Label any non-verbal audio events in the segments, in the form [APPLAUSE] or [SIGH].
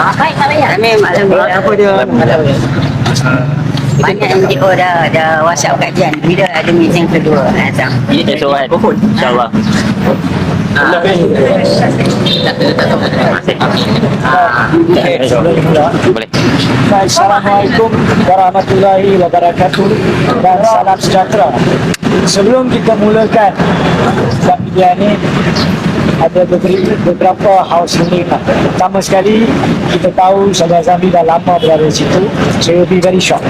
Baik tak payah. Kami alhamdulillah Apa dia? banyak NGO dah dah WhatsApp kajian bila ada meeting kedua. Ini esok kan InsyaAllah Assalamualaikum warahmatullahi wabarakatuh dan salam sejahtera. Sebelum kita mulakan buat video ni ada beberapa, beberapa hal seni lah. Pertama sekali kita tahu Saudara Zambi dah lama berada di situ. So you'll be very short.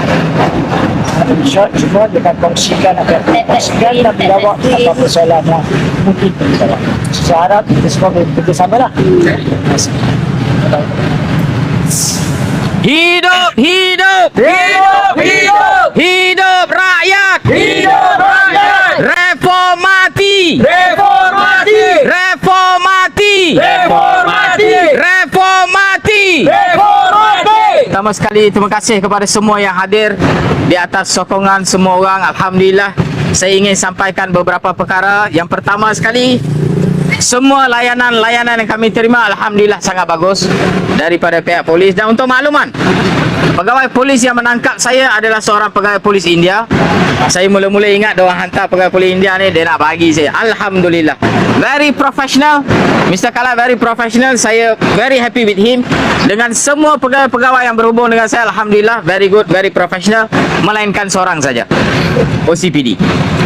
Very short cuma dengan kongsikan apa yang kongsikan dan menjawab apa persoalan yang mungkin kita jawab. Saya harap kita semua bekerjasama lah. Terima kasih. Hidup, hidup, hidup, hidup, hidup rakyat, hidup rakyat, reformati, reformati, reformati, reformati, reformati, reformati. Pertama sekali terima kasih kepada semua yang hadir di atas sokongan semua orang. Alhamdulillah. Saya ingin sampaikan beberapa perkara. Yang pertama sekali, semua layanan-layanan yang kami terima Alhamdulillah sangat bagus Daripada pihak polis. Dan untuk makluman Pegawai polis yang menangkap saya adalah seorang pegawai polis India. Saya mula-mula ingat dia hantar pegawai polis India ni Dia nak bagi saya. Alhamdulillah. Very professional. Mr. Kala very professional. Saya very happy with him. Dengan semua pegawai-pegawai yang berhubung dengan saya Alhamdulillah Very good, very professional. Melainkan seorang saja. OCPD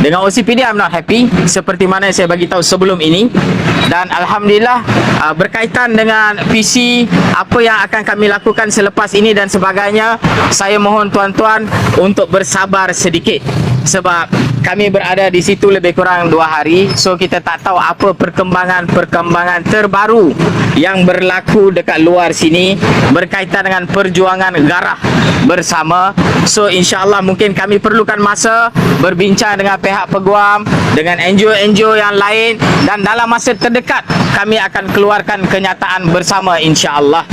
Dengan OCPD I'm not happy. Seperti mana saya bagi tahu sebelum ini. Dan Alhamdulillah uh, berkaitan dengan PC apa yang akan kami lakukan selepas ini dan sebagainya saya mohon tuan-tuan untuk bersabar sedikit sebab kami berada di situ lebih kurang dua hari so kita tak tahu apa perkembangan-perkembangan terbaru yang berlaku dekat luar sini berkaitan dengan perjuangan garah bersama so insyaAllah mungkin kami perlukan masa berbincang dengan pihak peguam dengan NGO-NGO yang lain dan dalam masa terdekat kami akan keluarkan kenyataan bersama insya-Allah.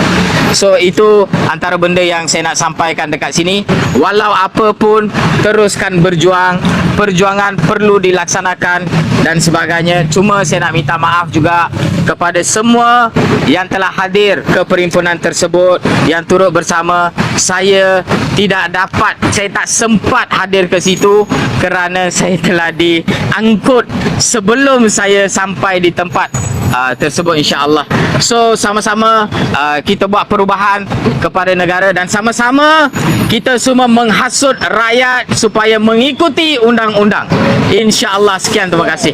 So itu antara benda yang saya nak sampaikan dekat sini. Walau apa pun teruskan berjuang. Perjuangan perlu dilaksanakan dan sebagainya. Cuma saya nak minta maaf juga kepada semua yang telah hadir ke perhimpunan tersebut yang turut bersama. Saya tidak dapat, saya tak sempat hadir ke situ kerana saya telah diangkut sebelum saya sampai di tempat uh, tersebut insya-Allah. So sama-sama uh, kita buat perubahan kepada negara dan sama-sama kita semua menghasut rakyat supaya mengikuti undang-undang. Insya-Allah. Sekian terima kasih.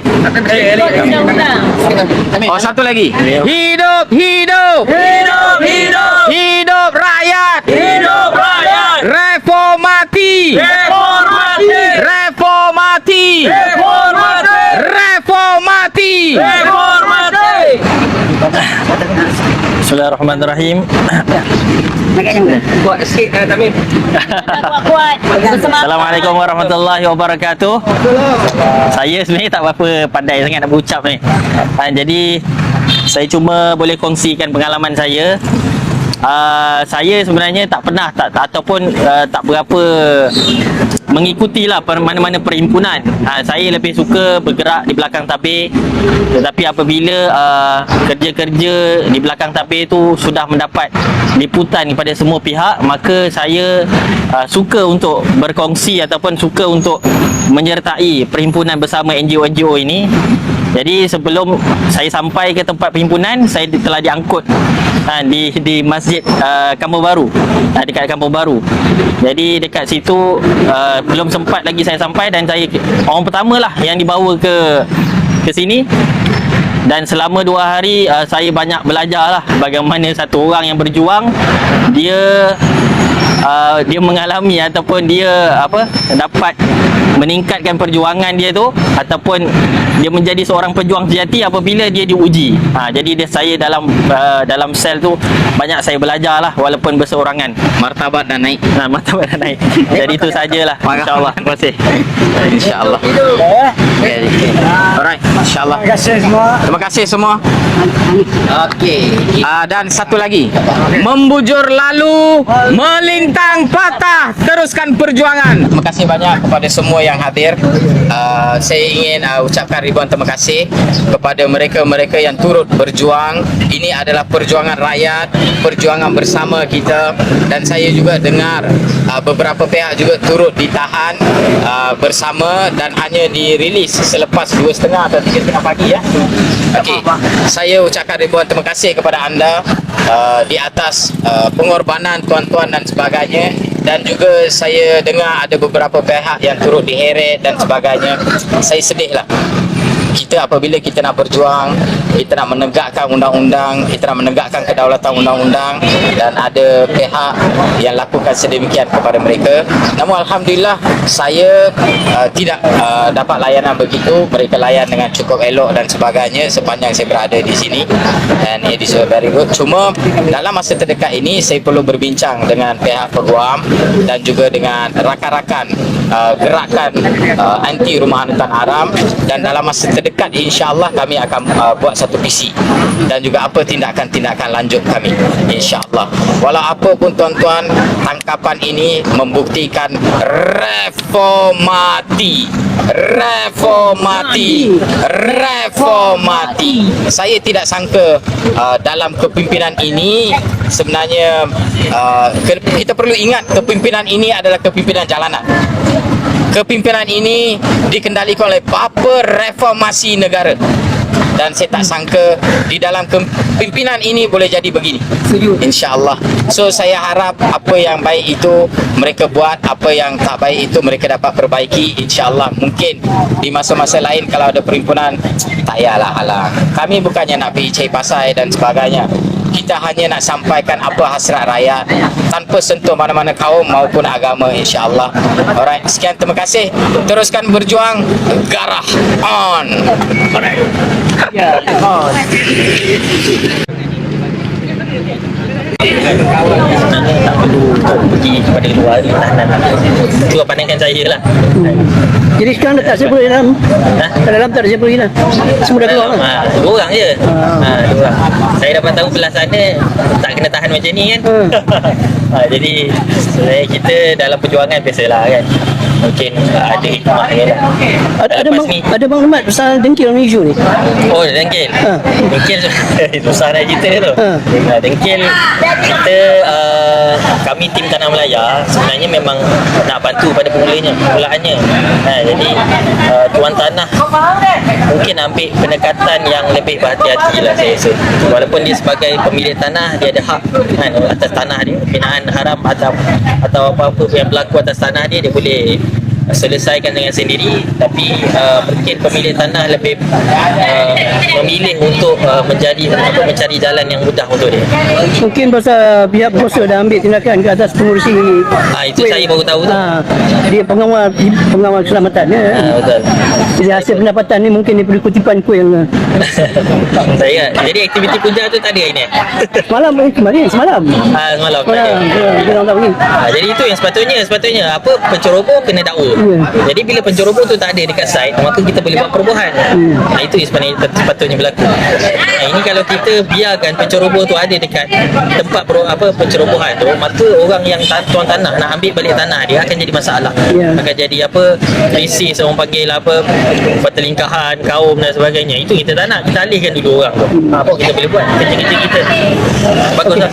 Oh satu lagi. Hidup hidup. Hidup hidup. Hidup rakyat. Hidup rakyat. Reformati. Reformati. Reformati. Reformati. Reformati. Reformati Bismillahirrahmanirrahim. Kuat sikit kan Tamim. Kuat-kuat. Assalamualaikum warahmatullahi wabarakatuh. Saya sebenarnya tak berapa pandai sangat nak berucap ni. Ha, jadi saya cuma boleh kongsikan pengalaman saya. Uh, saya sebenarnya tak pernah tak, tak ataupun uh, tak berapa mengikuti lah per- mana-mana perhimpunan. Uh, saya lebih suka bergerak di belakang tabir. Tetapi apabila uh, kerja-kerja di belakang tabir tu sudah mendapat liputan kepada semua pihak, maka saya uh, suka untuk berkongsi ataupun suka untuk menyertai perhimpunan bersama NGO-NGO ini. Jadi sebelum saya sampai ke tempat perhimpunan, saya telah diangkut ha, di di masjid uh, Kampung Baru, ha, dekat Kampung Baru. Jadi dekat situ uh, belum sempat lagi saya sampai dan saya orang pertama lah yang dibawa ke ke sini dan selama dua hari uh, saya banyak belajar lah bagaimana satu orang yang berjuang dia uh, dia mengalami ataupun dia apa dapat meningkatkan perjuangan dia tu ataupun dia menjadi seorang pejuang sejati apabila dia diuji. Ha, jadi dia saya dalam uh, dalam sel tu banyak saya belajar lah walaupun berseorangan. Martabat dan naik. Nah, martabat dan naik. [LAUGHS] Jadi itu sajalah. InsyaAllah. Terima kasih. [LAUGHS] Insya-Allah. Okay. Insya-Allah. terima kasih semua. Terima kasih semua. Okey. Uh, dan satu lagi Membujur lalu Melintang patah Teruskan perjuangan Terima kasih banyak kepada semua yang hadir uh, Saya ingin uh, ucapkan ribuan terima kasih kepada mereka-mereka yang turut berjuang. Ini adalah perjuangan rakyat, perjuangan bersama kita dan saya juga dengar uh, beberapa pihak juga turut ditahan uh, bersama dan hanya dirilis selepas 2.30 atau 3.30 pagi ya. Okey. Saya ucapkan ribuan terima kasih kepada anda uh, di atas uh, pengorbanan tuan-tuan dan sebagainya dan juga saya dengar ada beberapa pihak yang turut diheret dan sebagainya. Saya sedih lah. Kita apabila kita nak berjuang, kita nak menegakkan undang-undang, kita nak menegakkan kedaulatan undang-undang dan ada pihak yang lakukan sedemikian kepada mereka. Namun Alhamdulillah saya uh, tidak uh, dapat layanan begitu. Mereka layan dengan cukup elok dan sebagainya sepanjang saya berada di sini and it is very good. Cuma dalam masa terdekat ini saya perlu berbincang dengan pihak peguam dan juga dengan rakan-rakan uh, gerakan uh, anti rumah tuan haram dan dalam masa terdekat insya-Allah kami akan uh, buat satu visi dan juga apa tindakan-tindakan lanjut kami insya-Allah. Walau apa pun tuan-tuan tangkapan ini membuktikan reformati. Reformati. Reformati. Saya tidak sangka uh, dalam kepimpinan ini sebenarnya uh, kita perlu ingat kepimpinan ini adalah kepimpinan jalanan kepimpinan ini dikendalikan oleh bapa reformasi negara. Dan saya tak sangka di dalam kepimpinan ini boleh jadi begini. Insyaallah. So saya harap apa yang baik itu mereka buat apa yang tak baik itu mereka dapat perbaiki. Insyaallah mungkin di masa-masa lain kalau ada perhimpunan tak payahlah halang kami bukannya nak pergi cari pasai dan sebagainya kita hanya nak sampaikan apa hasrat rakyat tanpa sentuh mana-mana kaum maupun agama insyaAllah. Alright sekian terima kasih. Teruskan berjuang garah on. Alright. Ya. Oh. tak perlu pergi kepada luar ni tahanan itu pandangan saya lah Jadi sekarang dah tak siapa lagi dalam Ha? Kat dalam tak ada siapa lagi dah Semua dah keluar lah ha, dua orang je. Ha, dua orang. Saya dapat tahu belah sana tak kena tahan macam ni kan? Hmm. ha, [LAUGHS] jadi saya kita dalam perjuangan biasalah kan mungkin uh, ada hikmah dia lah Ada, ada, bang, ni ada bang pasal dengkil orang isu ni Oh dengkil Ha. Dengkil [LAUGHS] Susah nak cerita tu Ha. ha. Dengkil Kita uh, Kami tim Tanah Melaya Sebenarnya memang Nak bantu pada pemulanya Pemulaannya ha, Jadi uh, Tuan Tanah Mungkin ambil pendekatan Yang lebih berhati-hati lah Saya rasa Walaupun dia sebagai pemilik tanah Dia ada hak kan, Atas tanah dia Binaan haram Atau atau apa-apa yang berlaku atas tanah dia Dia boleh selesaikan dengan sendiri tapi uh, mungkin pemilik tanah lebih uh, memilih untuk uh, menjadi apa mencari jalan yang mudah untuk dia. Mungkin pasal pihak berkuasa dah ambil tindakan ke atas pengurusi Ah itu saya baru tahu tu. ha, Dia pengawal pengawal keselamatan ya. Ah betul. Jadi hasil pendapatan ni mungkin daripada kutipan ku yang [LAUGHS] saya jadi aktiviti puja tu tak ada hari ni. Semalam [LAUGHS] eh, kemarin semalam Ah semalam. Semalam. Kita orang tahu ni Ah, jadi itu yang sepatutnya sepatutnya apa penceroboh kena dakwa. Ya. Jadi bila penceroboh tu tak ada dekat site maka kita boleh buat perubahan. Nah, itu yang sebenarnya sepatutnya berlaku. Nah, ini kalau kita biarkan penceroboh tu ada dekat tempat per, apa pencerobohan tu maka orang yang ta- tuan tanah nak ambil balik tanah dia akan jadi masalah. Ya. Akan jadi apa krisis orang panggil apa pertelingkahan kaum dan sebagainya. Itu kita tak nak. Kita alihkan dulu orang tu. Apa kita boleh buat? Kerja-kerja kita. Bagus lah.